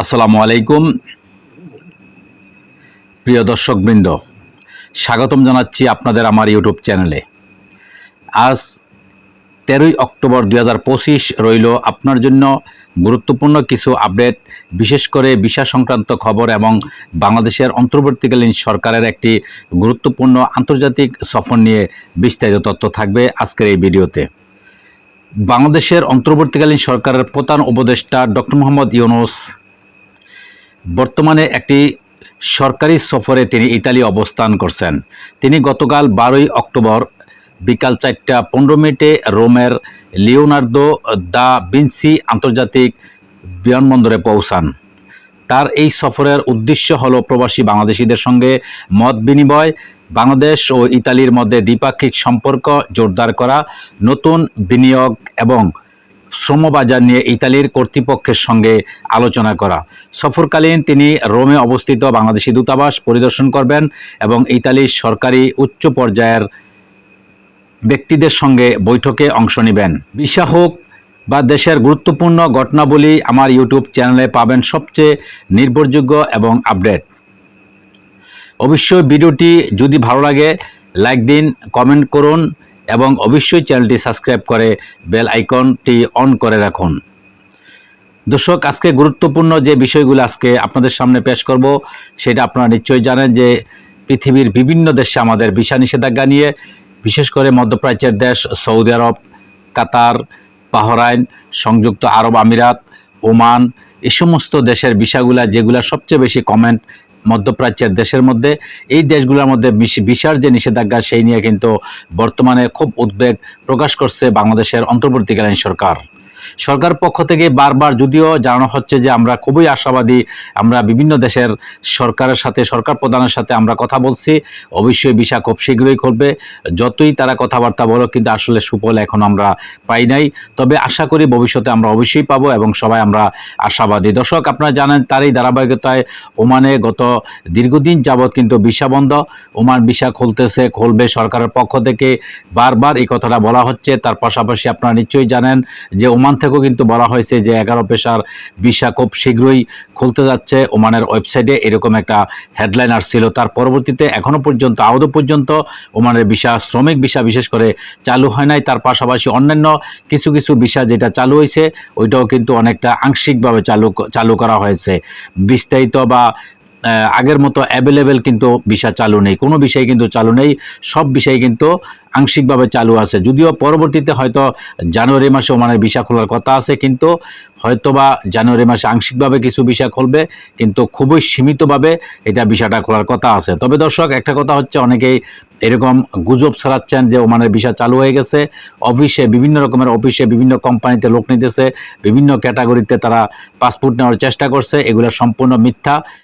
আসসালামু আলাইকুম। প্রিয় দর্শকবৃন্দ, স্বাগতম জানাচ্ছি আপনাদের আমার ইউটিউব চ্যানেলে। আজ তেরোই অক্টোবর দুই হাজার পঁচিশ রইল আপনার জন্য গুরুত্বপূর্ণ কিছু আপডেট, বিশেষ করে ভিসা সংক্রান্ত খবর এবং বাংলাদেশের অন্তর্বর্তীকালীন সরকারের একটি গুরুত্বপূর্ণ আন্তর্জাতিক সফর নিয়ে বিস্তারিত তথ্য থাকবে আজকের এই ভিডিওতে। বাংলাদেশের অন্তর্বর্তীকালীন সরকারের প্রধান উপদেষ্টা ডক্টর মোহাম্মদ ইউনুস বর্তমানে একটি সরকারি সফরে তিনি ইতালি অবস্থান করছেন। তিনি গতকাল বারোই অক্টোবর বিকাল চারটা পনেরো মিনিটে রোমের লিওনার্দো দা বিনসি আন্তর্জাতিক বিমানবন্দরে পৌঁছান। তার এই সফরের উদ্দেশ্য হল প্রবাসী বাংলাদেশিদের সঙ্গে মত বিনিময়, বাংলাদেশ ও ইতালির মধ্যে দ্বিপাক্ষিক সম্পর্ক জোরদার করা, নতুন বিনিয়োগ এবং শ্রমবাজার নিয়ে ইতালির কর্তৃপক্ষের সঙ্গে আলোচনা করা। সফরকালীন তিনি রোমে অবস্থিত বাংলাদেশি দূতাবাস পরিদর্শন করবেন এবং ইতালির সরকারি উচ্চ পর্যায়ের ব্যক্তিদের সঙ্গে বৈঠকে অংশ নেবেন। ভিসা হোক বা দেশের গুরুত্বপূর্ণ ঘটনাবলী আমার ইউটিউব চ্যানেলে পাবেন সবচেয়ে নির্ভরযোগ্য এবং আপডেট। অবশ্যই ভিডিওটি যদি ভালো লাগে, লাইক দিন, কমেন্ট করুন। এবং অবশ্যই চ্যানেলটি সাবস্ক্রাইব করে বেল আইকনটি অন করে রাখুন। দর্শক, আজকে গুরুত্বপূর্ণ যে বিষয়গুলো আজকে আপনাদের সামনে পেশ করব, সেটা আপনারা নিশ্চয়ই জানেন যে পৃথিবীর বিভিন্ন দেশে আমাদের ভিসা নিষেধাজ্ঞা নিয়ে, বিশেষ করে মধ্যপ্রাচ্যের দেশ সৌদি আরব, কাতার, বাহরাইন, সংযুক্ত আরব আমিরাত, ওমান এই সমস্ত দেশের ভিসাগুলা যেগুলা সবচেয়ে বেশি কমেন্ট মধ্যপ্রাচ্যের দেশের মধ্যে, এই দেশগুলোর মধ্যে বিশাল যে নিষেধাজ্ঞা, সেই নিয়ে কিন্তু বর্তমানে খুব উদ্বেগ প্রকাশ করছে বাংলাদেশের অন্তর্বর্তীকালীন সরকার। সরকার পক্ষ থেকে বারবার যদিও জানানো হচ্ছে যে আমরা খুবই আশাবাদী, আমরা বিভিন্ন দেশের সরকারের সাথে, সরকার প্রধানের সাথে আমরা কথা বলছি। অবশ্যই ভিসা খুব শীঘ্রই করবে যতই তারা কথাবার্তা বলো কিন্তু আসলে সুফল এখন আমরা পাই নাই। তবে আশা করি ভবিষ্যতে আমরা অবশ্যই পাবো এবং সবাই আমরা আশাবাদী। দর্শক, আপনারা জানেন তারই ধারাবাহিকতায় ওমানে গত দীর্ঘদিন যাবৎ কিন্তু ভিসা বন্ধ। ওমান ভিসা খুলতেছে, খুলবে সরকারের পক্ষ থেকে। বারবার এই কথাটা বলা হচ্ছে। তার পাশাপাশি আপনারা নিশ্চয়ই জানেন যে ওমান থেকেও কিন্তু বলা হয়েছে যে এগারো পেশার ভিসা খুব শীঘ্রই খুলতে যাচ্ছে। ওমানের ওয়েবসাইটে এরকম একটা হেডলাইন আসছিল তার পরবর্তীতে এখনও পর্যন্ত আহত পর্যন্ত ওমানের ভিসা, শ্রমিক ভিসা বিশেষ করে চালু হয় নাই। তার পাশাপাশি অন্যান্য কিছু কিছু ভিসা যেটা চালু হয়েছে, ওইটাও কিন্তু অনেকটা আংশিকভাবে চালু চালু করা হয়েছে। বিস্তারিত বা আগের মতো অ্যাভেলেবেল কিন্তু ভিসা চালু নেই। কোনো বিষয় কিন্তু চালু নেই। সব বিষয় কিন্তু আংশিকভাবে চালু আছে। যদিও পরবর্তীতে হয়তো জানুয়ারি মাসে ওমানের ভিসা খোলার কথা আছে, কিন্তু হয়তোবা জানুয়ারি মাসে আংশিকভাবে কিছু ভিসা খুলবে, কিন্তু খুবই সীমিতভাবে এটা ভিসাটা খোলার কথা আছে। তবে দর্শক, একটা কথা হচ্ছে, অনেকেই এরকম গুজব ছড়াচ্ছেন যে ওমানের ভিসা চালু হয়ে গেছে। অফিসে বিভিন্ন রকমের অফিসে বিভিন্ন কোম্পানিতে লোক নিতেছে। বিভিন্ন ক্যাটাগরিতে তারা পাসপোর্ট নেওয়ার চেষ্টা করছে। এগুলো সম্পূর্ণ মিথ্যা।